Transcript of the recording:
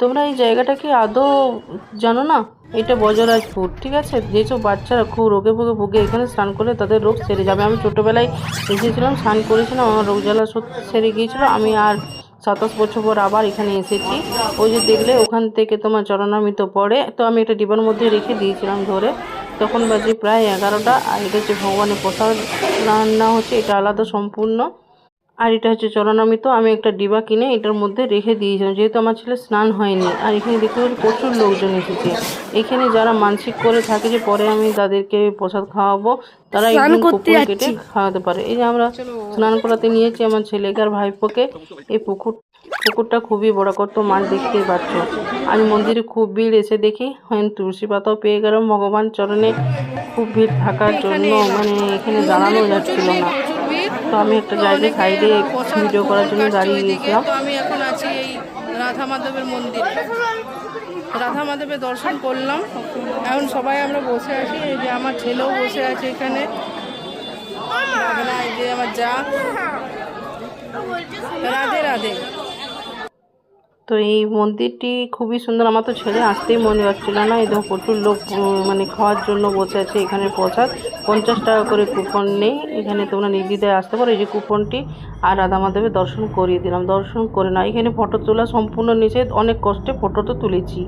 তোমরা এই জায়গাটা কি আদৌ জানো না? এটা বজরাজপুর, ঠিক আছে? যেসব বাচ্চারা খুব রোগে ভোগে, ভুগে এখানে স্নান করলে তাদের রোগ সেরে যাবে। আমি ছোটোবেলায় এসেছিলাম, স্নান করেছিলাম, আমার রোগ জ্বালা সেরে গিয়েছিল। আমি আর সাতাশ বছর পর আবার এখানে এসেছি। ওই যে দেখলে, ওখান থেকে তোমার চরণামৃত পড়ে। তো আমি একটা ডিবার মধ্যে রেখে দিয়েছিলাম ধরে। তখন বাজে প্রায় এগারোটা, আর এটা হচ্ছে ভগবানের প্রসাদ রান্না হচ্ছে, এটা আলাদা সম্পূর্ণ। আর এটা হচ্ছে চরণামৃত আমি একটা ডিবা কিনে এটার মধ্যে রেখে দিয়েছিলাম যেহেতু আমার ছেলে স্নান হয়নি। আর এখানে দেখতে পাচ্ছি প্রচুর লোকজন এসেছে। এখানে যারা মানসিক করে থাকে যে পরে আমি তাদেরকে প্রসাদ খাওয়াবো তারা কুকুর কেটে খাওয়াতে পারে। এই যে আমরা স্নান করাতে নিয়েছি আমার ছেলেকে আর ভাইপোকে। এই পুকুর পুকুরটা খুবই বড় করতো মাছ দেখতেই পাচ্ছ। আজ মন্দিরে খুব ভিড় এসে দেখি হ্যাঁ তুলসী পাতাও পেয়ে গেলাম ভগবান চরণে। খুব ভিড় থাকার জন্য মানে এখানে দাঁড়ানো যাচ্ছিল না। তো আমি একটা জায়গায় সাইডে ভিডিও করার জন্য দাঁড়িয়ে গিয়েছিলাম। তো আমি এখন আছি এই রাধা মাধবের মন্দিরে। রাধা মাধবের দর্শন করলাম। এখন সবাই আমরা বসে আছি এই যে আমার ছেলেও বসে আছে এখানে। এই যে আমার যা। রাধে রাধে। তো এই মন্দিরটি খুবই সুন্দর। আমার তো ছেলে আসতেই মনে হচ্ছিল না। এই দেখো প্রচুর লোক মানে খাওয়ার জন্য বসে আছে এখানে প্রসাদ। পঞ্চাশ টাকা করে কুপন নেই। এখানে তোমরা নির্দ্বিধায় আসতে পারো। এই যে কুপনটি আর রাধা মাধবের দর্শন করিয়ে দিলাম। দর্শন করে না এখানে ফটো তোলা সম্পূর্ণ নিষেধ। অনেক কষ্টে ফটো তো তুলেছি।